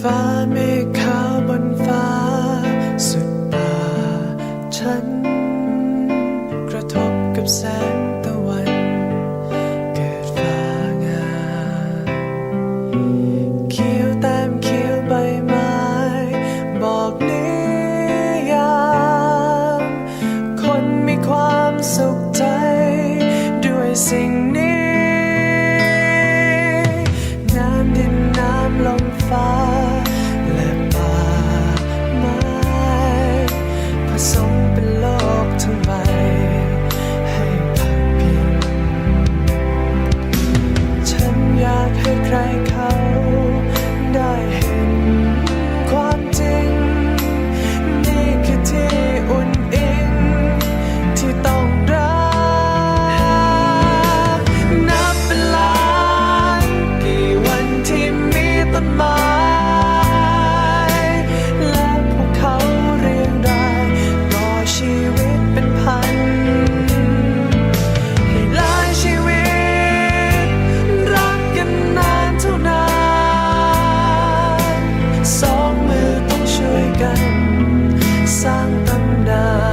ฟ้าเมฆขาวบนฟ้า สุดตาฉัน กระทบกับแสงตะวัน เกิดฟ้างา love.